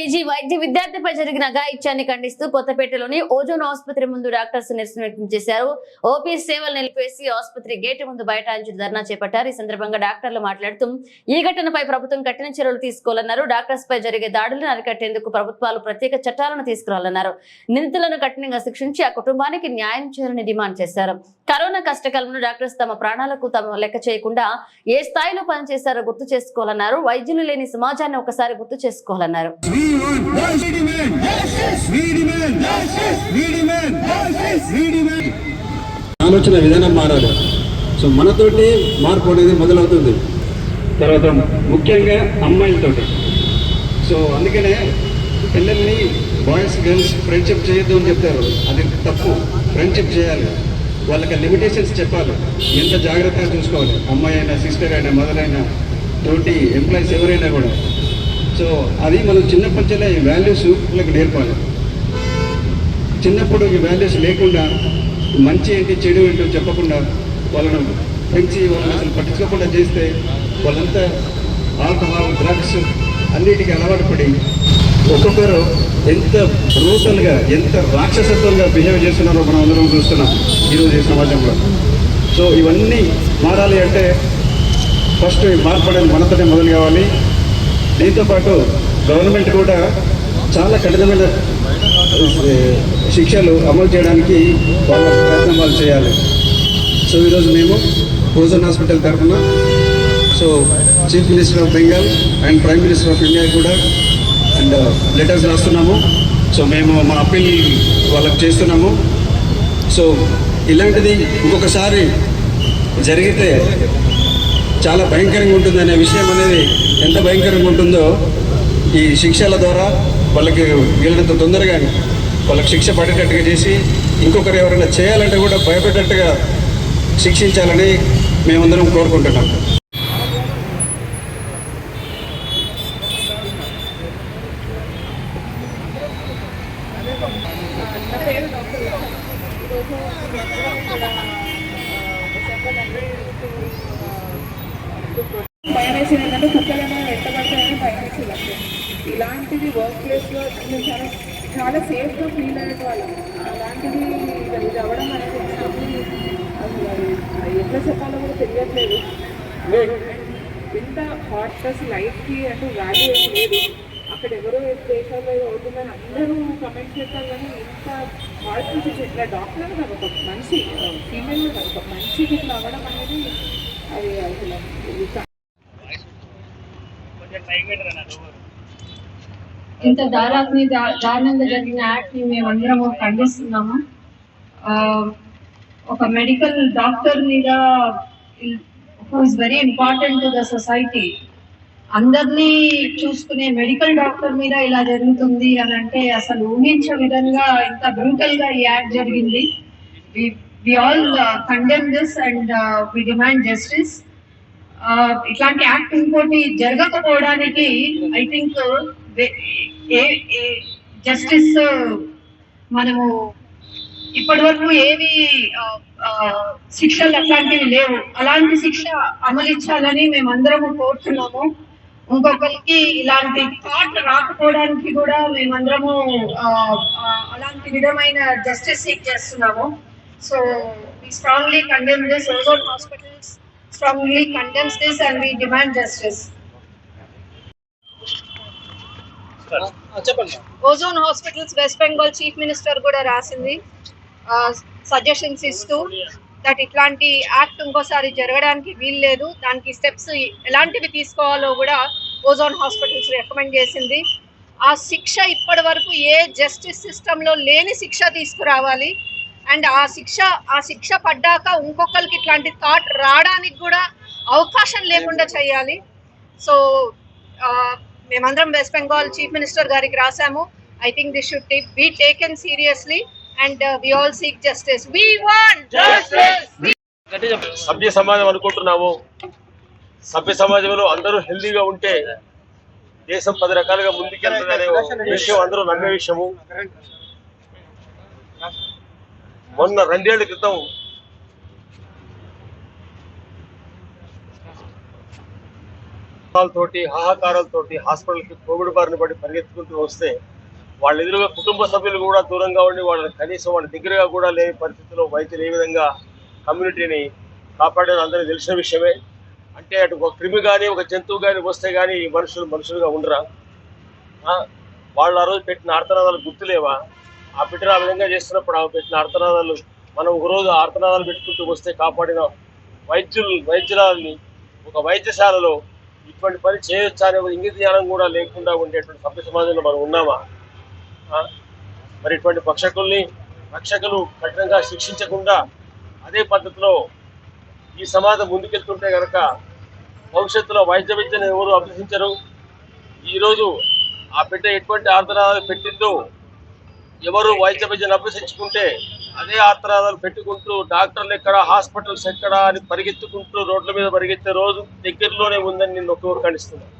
PG వైద్య విద్యార్థిపై జరిగిన గాయిత్యాన్ని ఖండిస్తూ కొత్తపేటలోని ఓజోన్ ఆసుపత్రి ముందు డాక్టర్స్ నిరసన వ్యక్తం చేశారు. ఓపీ సేవలు నిలిపేసి ఆసుపత్రి గేటు ముందు బైఠాయించి ధర్నా చేపట్టారు. ఈ సందర్భంగా డాక్టర్లు మాట్లాడుతూ ఈ ఘటనపై ప్రభుత్వం కఠిన చర్యలు తీసుకోవాలన్నారు. డాక్టర్స్ పై జరిగే దాడులను అరికట్టేందుకు ప్రభుత్వాలు ప్రత్యేక చట్టాలను తీసుకురావాలన్నారు. నిందితులను కఠినంగా శిక్షించి ఆ కుటుంబానికి న్యాయం చేయాలని డిమాండ్ చేశారు. కరోనా కష్టకాలంలో డాక్టర్స్ తమ ప్రాణాలకు తమ లెక్క చేయకుండా ఏ స్థాయిలో పనిచేశారో గుర్తు చేసుకోవాలన్నారు. వైద్యులు లేని సమాజాన్ని ఒకసారి గుర్తు చేసుకోవాలన్నారు. ఆలోచన విధానం మారాలి. సో మనతోటి మార్పు అనేది మొదలవుతుంది. తర్వాత ముఖ్యంగా అమ్మాయిలతోటి. సో అందుకనే పిల్లల్ని బాయ్స్ గర్ల్స్ ఫ్రెండ్షిప్ చేయొద్దు అని చెప్తారు. అది తప్పు. ఫ్రెండ్షిప్ చేయాలి. వాళ్ళకి లిమిటేషన్స్ చెప్పాలి. ఎంత జాగ్రత్తగా చూసుకోవాలి. అమ్మాయి అయినా సిస్టర్ అయినా మదర్ అయినా తోటి ఎంప్లాయీస్ ఎవరైనా కూడా. సో అది మనం చిన్నప్పటి నుంచే ఈ వాల్యూస్ పిల్లలకు నేర్పాలి. చిన్నప్పుడు ఈ వాల్యూస్ లేకుండా మంచి ఏంటి చెడు ఏంటో చెప్పకుండా వాళ్ళను పెంచి వాళ్ళని అసలు పట్టించుకోకుండా చేస్తే వాళ్ళంతా ఆల్కహాల్ డ్రగ్స్ అన్నిటికీ అలవాటు పడి ఒక్కొక్కరు ఎంత బ్రూటల్గా ఎంత రాక్షసత్వంగా బిహేవ్ చేస్తున్నారో మనం అందరం చూస్తున్నాం ఈరోజు ఈ సమాజంలో. సో ఇవన్నీ మారాలి అంటే ఫస్ట్ ఈ మనతోనే మొదలు కావాలి. దీంతో పాటు గవర్నమెంట్ కూడా చాలా కఠినమైన శిక్షలు అమలు చేయడానికి వాళ్ళ ప్రయత్నం వాళ్ళు చేయాలి. సో ఈరోజు మేము భోజన్ హాస్పిటల్ తరఫున so chief minister of Bengal and prime minister of India కూడా అండ్ లెటర్స్ రాస్తున్నాము. సో మేము మా అప్పీల్ వాళ్ళకి చేస్తున్నాము. సో ఇలాంటిది ఇంకొకసారి జరిగితే చాలా భయంకరంగా ఉంటుందనే విషయం అనేది ఎంత భయంకరంగా ఉంటుందో ఈ శిక్షల ద్వారా వాళ్ళకి వీళ్ళంత తొందరగా వాళ్ళకి శిక్ష పడేటట్టుగా చేసి ఇంకొకరు ఎవరైనా చేయాలంటే కూడా భయపడేటట్టుగా శిక్షించాలని మేమందరం కోరుకుంటున్నాం. భయం వేసింది ఏంటంటే కుక్కలు ఏమైనా వెంటబడతాయని భయం వేసింది ఇలాంటిది వర్క్ ప్లేస్లో మేము చాలా చాలా సేఫ్గా ఫీల్ అయ్యే వాళ్ళం అలాంటిది ఇది అవ్వడం అనేది అసలు అది ఎట్లా చెప్పాలో కూడా తెలియట్లేదు. ఇంత హాట్నెస్ లైఫ్కి అంటే వాల్యూ ఏం లేదు. అక్కడ ఎవరో దేశాల్లో ఏదో అవుతుందని అందరూ కమెంట్ చేస్తారు కానీ ఇంత హార్ట్ ఇట్లా డాక్టర్ కాదు ఒక మనిషి ఫీమేల్ కాదు ఒక మనిషికి ఇట్లా అవ్వడం అనేది ఇంత దారాత్ని దారుణంగా జరిగిన యాక్ట్ని మేమందరము ఖండిస్తున్నాము. ఒక మెడికల్ డాక్టర్ మీద is very important to the society అందరినీ చూసుకునే మెడికల్ డాక్టర్ మీద ఇలా జరుగుతుంది అని అంటే అసలు ఊహించే విధంగా ఇంత బ్రూటల్గా ఈ యాక్ట్ జరిగింది. We all condemn this and we demand justice ఇట్లాంటి యాక్ట్ ఇంకోటి జరగకపోవడానికి ఐ థింక్ జస్టిస్ మనము ఇప్పటి వరకు ఏవి uh, uh, శిక్షలు అట్లాంటివి లేవు. అలాంటి శిక్ష అమలించాలని మేమందరము కోరుతున్నాము. ఇంకొకరికి ఇలాంటి థాట్ రాకపోవడానికి కూడా మేమందరము uh, అలాంటి విధమైన జస్టిస్ సీక్ చేస్తున్నాము. So we strongly condemn this. Ozone hospitals strongly condemns this and we demand justice. Ozone hospitals West Bengal chief minister కూడా రాసింది. సజెషన్స్ ఇస్తూ దట్ ఇట్లాంటి యాక్ట్ ఇంకోసారి జరగడానికి వీలు లేదు దానికి స్టెప్స్ ఎలాంటివి తీసుకోవాలో కూడా ఓజోన్ హాస్పిటల్స్ రికమెండ్ చేసింది. ఆ శిక్ష ఇప్పటి వరకు ఏ జస్టిస్ సిస్టంలో లేని శిక్ష తీసుకురావాలి. అండ్ ఆ శిక్ష ఆ శిక్ష పడ్డాక ఇంకొకరికి ఇట్లాంటి థాట్ రావడానికి కూడా అవకాశం లేకుండా చేయాలి. సో మేమందరం వెస్ట్ బెంగాల్ చీఫ్ మినిస్టర్ గారికి రాసాము I think this should be taken seriously and we all seek justice we want సభ్య సమాజం అనుకుంటున్నాము. సభ్య సమాజంలో అందరూ హెల్దీగా ఉంటే దేశం పది రకాలుగా ముందుకెళ్తుందనే విషయం అందరూ నమ్మే విషయము. మొన్న రెండేళ్ళ క్రితం తోటి హాహాకారాలతోటి హాస్పిటల్కి కోవిడ్ బారిన పడి పరిగెత్తుకుంటూ వస్తే వాళ్ళ ఎదురుగా కుటుంబ సభ్యులు కూడా దూరంగా ఉండి వాళ్ళని కనీసం వాళ్ళ దగ్గరగా కూడా లేని పరిస్థితిలో వైద్యులు ఏ విధంగా కమ్యూనిటీని కాపాడేది అందరికీ తెలిసిన విషయమే. అంటే అటు ఒక క్రిమి కానీ ఒక జంతువు కానీ వస్తే కానీ ఈ మనుషులు మనుషులుగా ఉండరా? వాళ్ళు ఆ రోజు పెట్టిన ఆర్తనాదాలు గుర్తులేవా? ఆ బిడ్డను ఆ విధంగా చేస్తున్నప్పుడు ఆ పెట్టిన ఆర్తనాదాలు మనం ఒక రోజు ఆర్తనాదాలు పెట్టుకుంటూ వస్తే కాపాడిన వైద్యులు వైద్యులని ఒక వైద్యశాలలో ఇటువంటి పని చేయొచ్చా అనే ఇంగిత జ్ఞానం కూడా లేకుండా ఉండేటువంటి సభ్య సమాజంలో మనం ఉన్నామా? మరి ఇటువంటి పక్షకుల్ని రక్షకులు కఠినంగా శిక్షించకుండా అదే పద్ధతిలో ఈ సమాజం ముందుకెళ్తుంటే కనుక భవిష్యత్తులో వైద్య విద్యను ఎవరు అభ్యసించరు? ఈరోజు ఆ బిడ్డ ఎటువంటి ఆర్ధనాలు పెట్టిందో ఎవరు వైద్య విద్యను అభ్యసించుకుంటే అదే ఆత్రాదాలు పెట్టుకుంటూ డాక్టర్లు ఎక్కడ హాస్పిటల్స్ ఎక్కడ అని పరిగెత్తుకుంటూ రోడ్ల మీద పరిగెత్తే రోజు దగ్గరలోనే ఉందని నేను ఒక్క ఖండిస్తున్నాను.